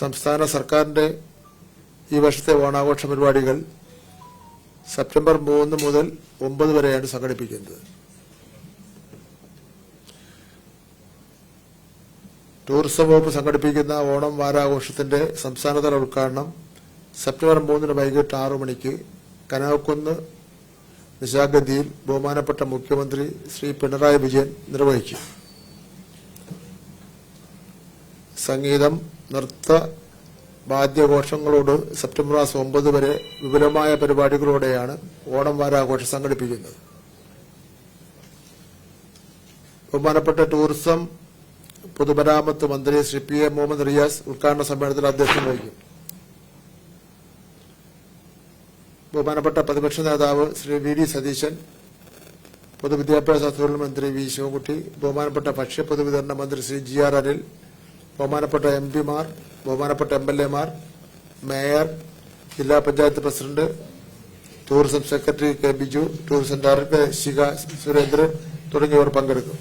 സംസ്ഥാന സർക്കാരിന്റെ ഈ വർഷത്തെ ഓണാഘോഷ പരിപാടികൾ സെപ്റ്റംബർ മൂന്ന് മുതൽ ഒമ്പത് വരെയാണ് സംഘടിപ്പിക്കുന്നത്. ടൂറിസം വകുപ്പ് സംഘടിപ്പിക്കുന്ന ഓണം വാരാഘോഷത്തിന്റെ സംസ്ഥാനതല ഉദ്ഘാടനം സെപ്റ്റംബർ മൂന്നിന് വൈകിട്ട് ആറു മണിക്ക് കനകക്കുന്ന് നിശാഗന്ധിയിൽ ബഹുമാനപ്പെട്ട മുഖ്യമന്ത്രി ശ്രീ പിണറായി വിജയൻ നിർവഹിക്കും. സംഗീതം നൃത്ത വാദ്യഘോഷങ്ങളോട് സെപ്റ്റംബർ മാസം ഒമ്പത് വരെ വിപുലമായ പരിപാടികളോടെയാണ് ഓണം വാരാഘോഷം സംഘടിപ്പിക്കുന്നത്. ബഹുമാനപ്പെട്ട ടൂറിസം പൊതുമരാമത്ത് മന്ത്രി ശ്രീ പി എ മുഹമ്മദ് റിയാസ് ഉദ്ഘാടന സമ്മേളനത്തിൽ അധ്യക്ഷം വഹിക്കും. ബഹുമാനപ്പെട്ട പ്രതിപക്ഷ നേതാവ് ശ്രീ വി ഡി സതീശൻ പൊതുവിദ്യാഭ്യാസ മന്ത്രി വി ശിവൻകുട്ടി ബഹുമാനപ്പെട്ട ഭക്ഷ്യ പൊതുവിതരണ മന്ത്രി ശ്രീ ജി ആർ അനിൽ ബഹുമാനപ്പെട്ട എം പിമാർ ബഹുമാനപ്പെട്ട എം എൽ എമാർ മേയർ ജില്ലാ panchayat president tourism secretary K Biju tourism director Shikha Surendran തുടങ്ങിയവർ പങ്കെടുക്കും.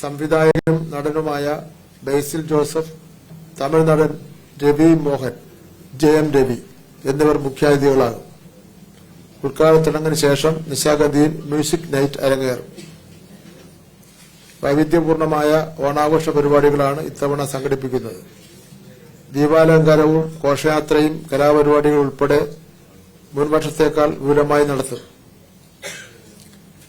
സംവിധായകനും നടനുമായ ബേസിൽ ജോസഫ് തമിഴ് നടൻ രവി മോഹൻ ജെ എം രവി എന്നിവർ മുഖ്യാതിഥികളാകും. ഉദ്ഘാടന ചടങ്ങിന് ശേഷം നിശാഗന്ധിയിൽ മ്യൂസിക് നൈറ്റ് അരങ്ങേറും. വൈവിധ്യപൂർണമായ ഓണാഘോഷ പരിപാടികളാണ് ഇത്തവണ സംഘടിപ്പിക്കുന്നത്. ദീപാലങ്കാരവും ഘോഷയാത്രയും കലാപരിപാടികൾ ഉൾപ്പെടെ മുൻവർഷത്തേക്കാൾ വിപുലമായി നടത്തും.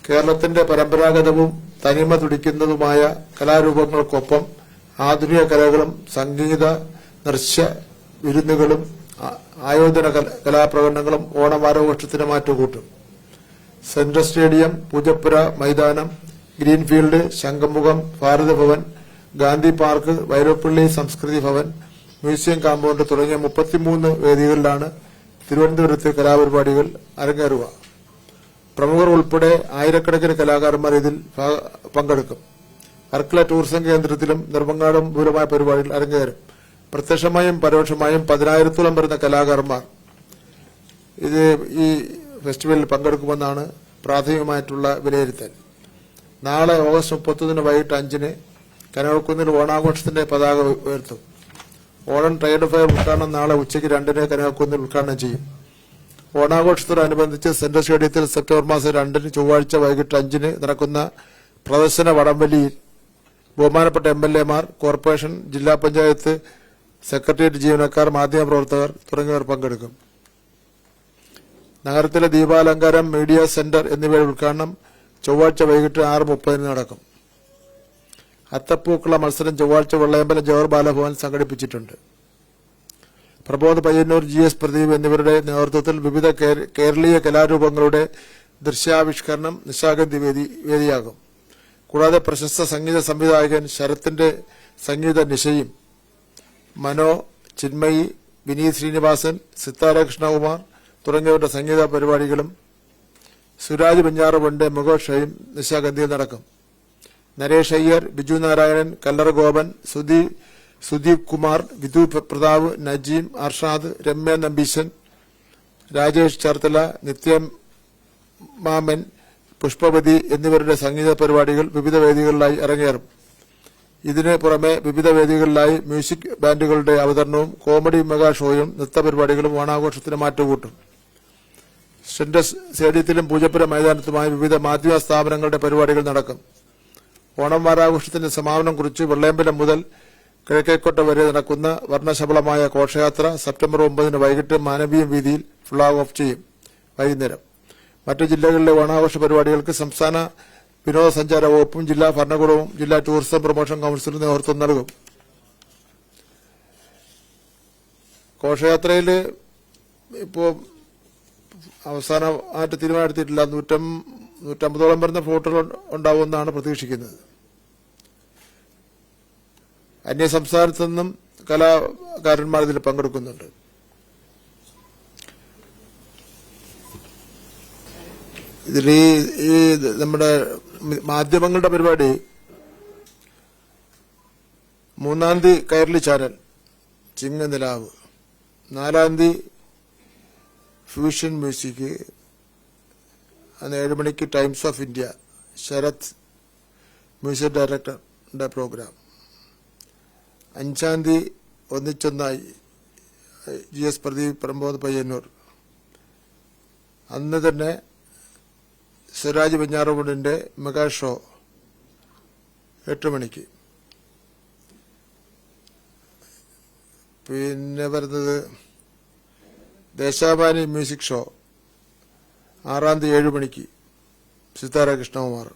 കേരളത്തിന്റെ പരമ്പരാഗതവും തനിമ തുടിക്കുന്നതുമായ കലാരൂപങ്ങൾക്കൊപ്പം ആധുനിക കലകളും സംഗീത നൃശ്യ വിരുന്നുകളും ആയോധന കല- കലാപ്രകടനങ്ങളും ഓണവാരഘോഷത്തിന് മാറ്റുകൂട്ടും. സെൻട്രൽ സ്റ്റേഡിയം പൂജപ്പുര മൈതാനം Greenfield Shankhumukham Bharat Bhavan Gandhi park Vyloppilly Samskriti Bhavan museum compound തുടങ്ങിയ മുപ്പത്തിമൂന്ന് വേദികളിലാണ് തിരുവനന്തപുരത്ത് കലാപരിപാടികൾ അരങ്ങേറുക. പ്രമുഖർ ഉൾപ്പെടെ ആയിരക്കണക്കിന് കലാകാരന്മാർ ഇതിൽ പങ്കെടുക്കും. വർക്കല ടൂറിസം കേന്ദ്രത്തിലും നിർമ്മങ്ങാടും ദൂരമായ പരിപാടികൾ അരങ്ങേറും. പ്രത്യക്ഷമായും പരോക്ഷമായും പതിനായിരത്തോളം വരുന്ന കലാകാരന്മാർ ഇത് ഈ ഫെസ്റ്റിവലിൽ പങ്കെടുക്കുമെന്നാണ് പ്രാഥമികമായിട്ടുള്ള വിലയിരുത്തൽ. നാളെ ഓഗസ്റ്റ് മുപ്പത്തൊന്നിന് വൈകിട്ട് അഞ്ചിന് കനകക്കുന്നിൽ ഓണാഘോഷത്തിന്റെ പതാക ഉയർത്തും. ഓണം ട്രേഡ് ഫെയർ ഉദ്ഘാടനം നാളെ ഉച്ചയ്ക്ക് രണ്ടിന് കനകക്കുന്നിൽ ഉദ്ഘാടനം ചെയ്യും. ഓണാഘോഷത്തോടനുബന്ധിച്ച് സെൻട്രൽ സ്റ്റേഡിയത്തിൽ സെപ്റ്റംബർ മാസം രണ്ടിന് ചൊവ്വാഴ്ച വൈകിട്ട് അഞ്ചിന് നടക്കുന്ന പ്രദർശന വടംവലിയിൽ ബഹുമാനപ്പെട്ട എം എൽ എമാർ കോർപ്പറേഷൻ ജില്ലാ പഞ്ചായത്ത് സെക്രട്ടേറിയറ്റ് ജീവനക്കാർ മാധ്യമപ്രവർത്തകർ തുടങ്ങിയവർ പങ്കെടുക്കും. നഗരത്തിലെ ദീപാലങ്കാരം മീഡിയ സെന്റർ എന്നിവയുടെ ഉദ്ഘാടനം ചൊവ്വാഴ്ച വൈകിട്ട് ആറ് മുപ്പതിന് നടക്കും. അത്തപ്പൂക്കള മത്സരം ചൊവ്വാഴ്ച വെള്ളയമ്പലം ജവഹർ ബാലഭവൻ സംഘടിപ്പിച്ചിട്ടുണ്ട്. പ്രബോധ് പയ്യന്നൂർ ജി എസ് പ്രദീപ് എന്നിവരുടെ നേതൃത്വത്തിൽ വിവിധ കേരളീയ കലാരൂപങ്ങളുടെ ദൃശ്യാവിഷ്കരണം നിശാഗന്ധി വേദി വേദിയാകും. കൂടാതെ പ്രശസ്ത സംഗീത സംവിധായകൻ ശരത്തിന്റെ സംഗീത നിശയും മനോ ചിന്മയി വിനീത് ശ്രീനിവാസൻ സിത്താര കൃഷ്ണകുമാർ തുടങ്ങിയവരുടെ സംഗീത പരിപാടികളും സുരാജ് ബഞ്ഞാറുപണ്ട് മുഖോഷയും നിശാഗന്ധിയിൽ നടക്കും. നരേഷ് അയ്യർ ബിജു നാരായണൻ കല്ലറ ഗോപൻ സുധി സുദീപ് കുമാർ വിധു പ്രതാവ് നജീം അർഷാദ് രമ്യ നമ്പീശൻ രാജേഷ് ചേർത്തല നിത്യം മാമൻ പുഷ്പവതി എന്നിവരുടെ സംഗീത പരിപാടികൾ വിവിധ വേദികളിലായി അരങ്ങേറും. ഇതിനു പുറമെ വിവിധ വേദികളിലായി മ്യൂസിക് ബാൻഡുകളുടെ അവതരണവും കോമഡി മെഗാ ഷോയും നൃത്ത പരിപാടികളും ഓണാഘോഷത്തിന് മാറ്റുകൂട്ടും. സെൻട്രൽ സ്റ്റേഡിയത്തിലും പൂജപ്പുര മൈതാനത്തുമായി വിവിധ മാധ്യമ സ്ഥാപനങ്ങളുടെ പരിപാടികൾ നടക്കും. ഓണം വാരാഘോഷത്തിന്റെ സമാപനം കുറിച്ച് വെള്ളയമ്പലം മുതൽ കിഴക്കേക്കോട്ട വരെ നടക്കുന്ന വർണശബളമായ ഘോഷയാത്ര സെപ്റ്റംബർ ഒമ്പതിന് വൈകിട്ട് മാനവീയം വീതിയിൽ ഫ്ളാഗ് ഓഫ് ചെയ്യും. വൈകുന്നേരം. മറ്റു ജില്ലകളിലെ ഓണാഘോഷ പരിപാടികൾക്ക് സംസ്ഥാന വിനോദസഞ്ചാര വകുപ്പും ജില്ലാ ഭരണകൂടവും ജില്ലാ ടൂറിസം പ്രൊമോഷൻ കൌൺസിലും നേതൃത്വം നൽകും. ഘോഷയാത്രയിൽ ഇപ്പോൾ അവസാനമായിട്ട് തീരുമാനമെടുത്തിട്ടില്ല. നൂറ്റം നൂറ്റമ്പതോളം വരുന്ന ഫ്ലോട്ടുകൾ ഉണ്ടാവുമെന്നാണ് പ്രതീക്ഷിക്കുന്നത്. അന്യ സംസ്ഥാനത്തു നിന്നും കലാകാരന്മാർ ഇതിൽ പങ്കെടുക്കുന്നുണ്ട്. ഇതിൽ ഈ നമ്മുടെ മാധ്യമങ്ങളുടെ പരിപാടി മൂന്നാം തീയതി കൈരളി ചാനൽ ചിങ്ങനിലാവ്. നാലാം തീയതി ഫ്യൂഷൻ മ്യൂസിക് അന്ന് ഏഴ് മണിക്ക് Times of India Sharath music ഡയറക്ടറുടെ പ്രോഗ്രാം അഞ്ചാം തീയതി ഒന്നിച്ചൊന്നായി ജി എസ് പ്രദീപ് പ്രമോദ് പയ്യന്നൂർ. അന്ന് തന്നെ സ്വരാജ് വെഞ്ഞാറമൂടിന്റെ മെഗാ ഷോ എട്ട് മണിക്ക്. പിന്നെ വരുന്നത് ദേശാഭിമാനി മ്യൂസിക് ഷോ. ആറാം തീയതി ഏഴ് മണിക്ക്. സിതാര കൃഷ്ണകുമാർ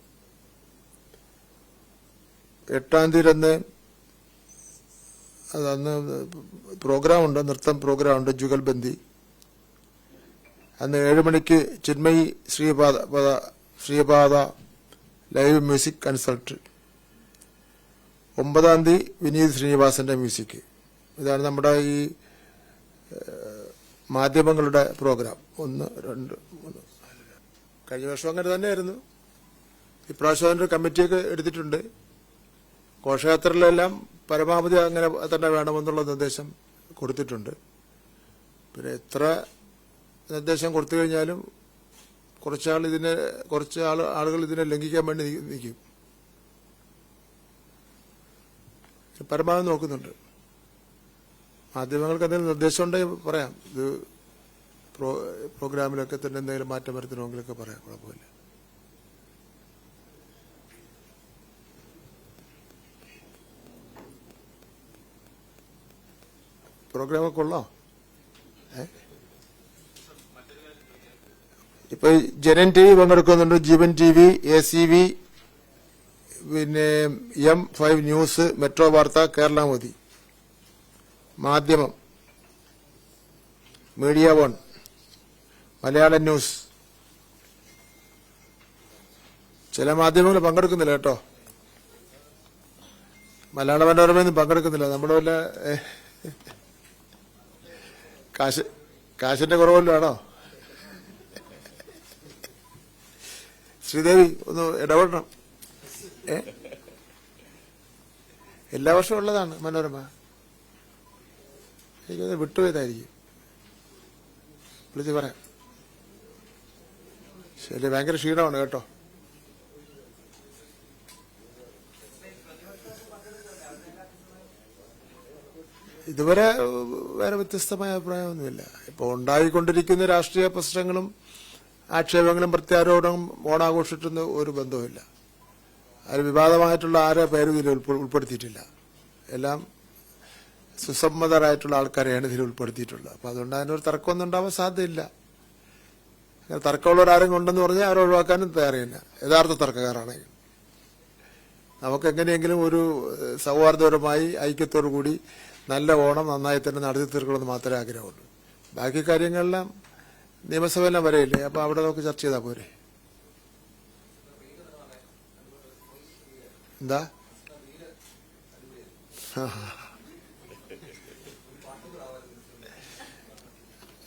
എട്ടാം തീയതി അന്ന് അത് അന്ന് പ്രോഗ്രാം ഉണ്ട് നൃത്തം പ്രോഗ്രാമുണ്ട് ജുഗൽബന്ദി അന്ന് ഏഴ് മണിക്ക് ചിന്മയി ശ്രീപാദ പദ- ശ്രീപാദ ലൈവ് മ്യൂസിക് കൺസൾട്ട്. ഒമ്പതാം തീയതി വിനീത് ശ്രീനിവാസന്റെ മ്യൂസിക്. ഇതാണ് നമ്മുടെ ഈ മാധ്യമങ്ങളുടെ പ്രോഗ്രാം. ഒന്ന് രണ്ട് മൂന്ന് കഴിഞ്ഞ വർഷം അങ്ങനെ തന്നെയായിരുന്നു. ഇപ്രാവശ്യം അതിനൊരു കമ്മിറ്റിയൊക്കെ എടുത്തിട്ടുണ്ട്. ഘോഷയാത്രയിലെല്ലാം പരമാവധി അങ്ങനെ തന്നെ വേണമെന്നുള്ള നിർദ്ദേശം കൊടുത്തിട്ടുണ്ട്. പിന്നെ എത്ര നിർദ്ദേശം കൊടുത്തു കഴിഞ്ഞാലും കുറച്ചാൾ ഇതിനെ കുറച്ച് ആളുകൾ ഇതിനെ ലംഘിക്കാൻ വേണ്ടി നിൽക്കും. പരമാവധി നോക്കുന്നുണ്ട്. മാധ്യമങ്ങൾക്ക് എന്തെങ്കിലും നിർദ്ദേശം ഉണ്ടെങ്കിൽ പറയാം. ഇത് പ്രോഗ്രാമിലൊക്കെ തന്നെ എന്തെങ്കിലും മാറ്റം വരുത്തണമെങ്കിലൊക്കെ പറയാം. കുഴപ്പമില്ല. പ്രോഗ്രാമൊക്കെ കൊള്ളാം ഇപ്പൊ ജനൻ ടി വി പങ്കെടുക്കുന്നുണ്ട്. Jeevan T V A C V പിന്നെ M five news metro Vartha Kerala Modi Madhyamam. Media one. Malayala news. ചില മാധ്യമങ്ങൾ പങ്കെടുക്കുന്നില്ല കേട്ടോ. മലയാള മനോരമയൊന്നും പങ്കെടുക്കുന്നില്ല. നമ്മുടെ വല്ല കാശ് കാശിന്റെ കുറവല്ലോ ആണോ? ശ്രീദേവി ഒന്ന് ഇടപെടണം. എല്ലാ വർഷവും ഉള്ളതാണ് മനോരമ. എനിക്കത് വിട്ടുപോയതായിരിക്കും. വിളിച്ച് പറയാം. ശരി ഭയങ്കര ക്ഷീണമാണ് കേട്ടോ. ഇതുവരെ വേറെ വ്യത്യസ്തമായ അഭിപ്രായമൊന്നുമില്ല. ഇപ്പോൾ ഉണ്ടായിക്കൊണ്ടിരിക്കുന്ന രാഷ്ട്രീയ പ്രശ്നങ്ങളും ആക്ഷേപങ്ങളും പ്രത്യാരോപണവും ഓണാഘോഷിക്കുന്ന ഒരു ബന്ധവുമില്ല. അതിൽ വിവാദമായിട്ടുള്ള ആരെ പേരും ഇതിൽ ഉൾപ്പെ- ഉൾപ്പെടുത്തിയിട്ടില്ല. എല്ലാം സുസമ്മതരായിട്ടുള്ള ആൾക്കാരെയാണ് ഇതിൽ ഉൾപ്പെടുത്തിയിട്ടുള്ളത്. അപ്പം അതുകൊണ്ട് അതിനൊരു തർക്കമൊന്നും ഉണ്ടാവാൻ സാധ്യതയില്ല. അങ്ങനെ തർക്കമുള്ളവരാരും കൊണ്ടെന്ന് പറഞ്ഞാൽ അവരെ ഒഴിവാക്കാനും തയ്യാറില്ല യഥാർത്ഥ തർക്കക്കാരാണെങ്കിൽ. നമുക്ക് എങ്ങനെയെങ്കിലും ഒരു സൗഹാർദ്ദപരമായി ഐക്യത്തോടു കൂടി നല്ല ഓണം നന്നായി തന്നെ നടത്തി തീർക്കണമെന്ന് മാത്രമേ ആഗ്രഹമുള്ളൂ. ബാക്കി കാര്യങ്ങളെല്ലാം നിയമസഭയെല്ലാം വരെയില്ലേ? അപ്പോൾ അവിടെ നമുക്ക് ചർച്ച ചെയ്താൽ പോരെ? എന്താ?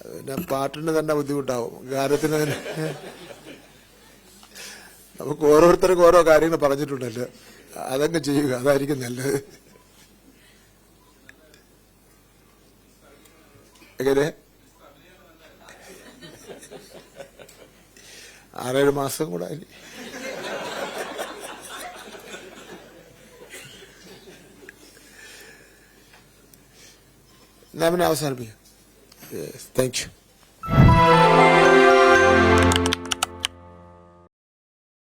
പിന്നെ പാട്ടിന് തന്നെ ബുദ്ധിമുട്ടാവും. ഗാനത്തിന് തന്നെ. നമുക്ക് ഓരോരുത്തർക്കും ഓരോ കാര്യങ്ങൾ പറഞ്ഞിട്ടുണ്ടല്ലോ. അതങ്ങ് ചെയ്യുക. അതായിരിക്കും നല്ലത്. എങ്ങനെ? ആറേഴ് മാസം കൂടെ ഇനി. എന്നാ പിന്നെ അവസാനിപ്പിക്കാം. Yes, thank you.